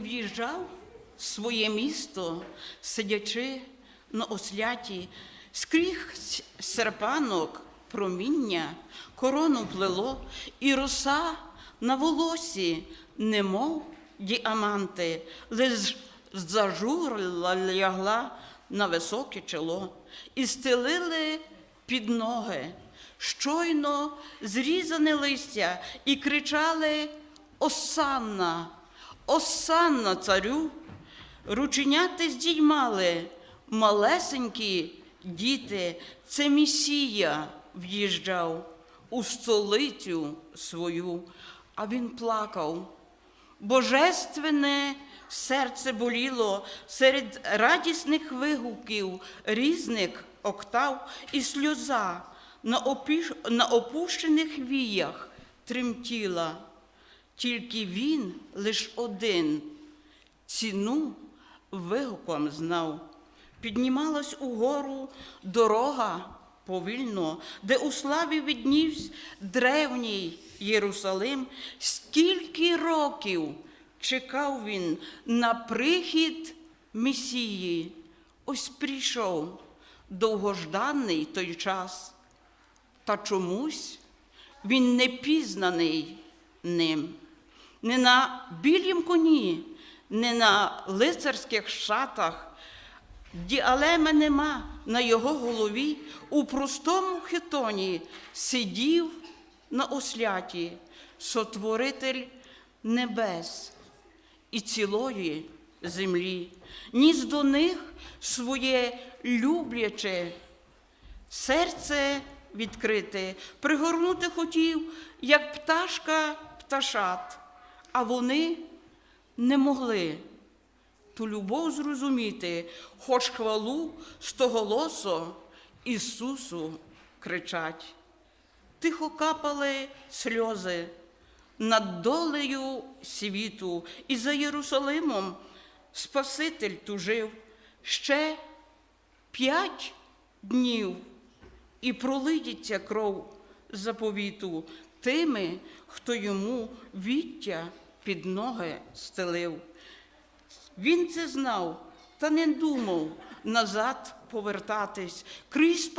в'їжджав в своє місто, сидячи на осляті, скрізь серпанок, проміння, корону плело, і роса на волосі, немов діаманти, лиш зажурла лягла на високе чоло, і стелили під ноги, щойно зрізане листя, і кричали Осанна, Осанна царю. Рученяти здіймали малесенькі діти, це Месія в'їжджав у столицю свою, а він плакав. Божественне серце боліло серед радісних вигуків, різних октав і сльоза на опущених віях тремтіла. Тільки він лиш один ціну вигуком знав. Піднімалась угору дорога повільно, де у славі віднівсь древній Єрусалим. Скільки років чекав він на прихід Месії. Ось прийшов довгожданий той час, та чомусь він не пізнаний ним. Не на білім коні, не на лицарських шатах, діалема нема на його голові, у простому хитоні сидів на осляті, сотворитель небес і цілої землі, ніс до них своє любляче серце відкрите, пригорнути хотів, як пташка пташат, а вони не могли ту любов зрозуміти, хоч хвалу стоголосо Ісусу кричать. Тихо капали сльози над долею світу, і за Єрусалимом Спаситель тужив ще п'ять днів, і пролидіться кров заповіту тими, хто йому віття під ноги стелив. Він це знав та не думав назад повертатись. Крізь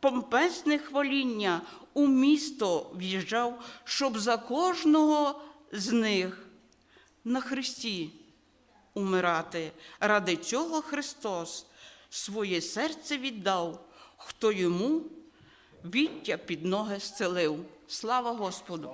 помпезне хваління у місто в'їжджав, щоб за кожного з них на Христі умирати. Ради цього Христос своє серце віддав, хто йому віття під ноги стелив. Слава Господу!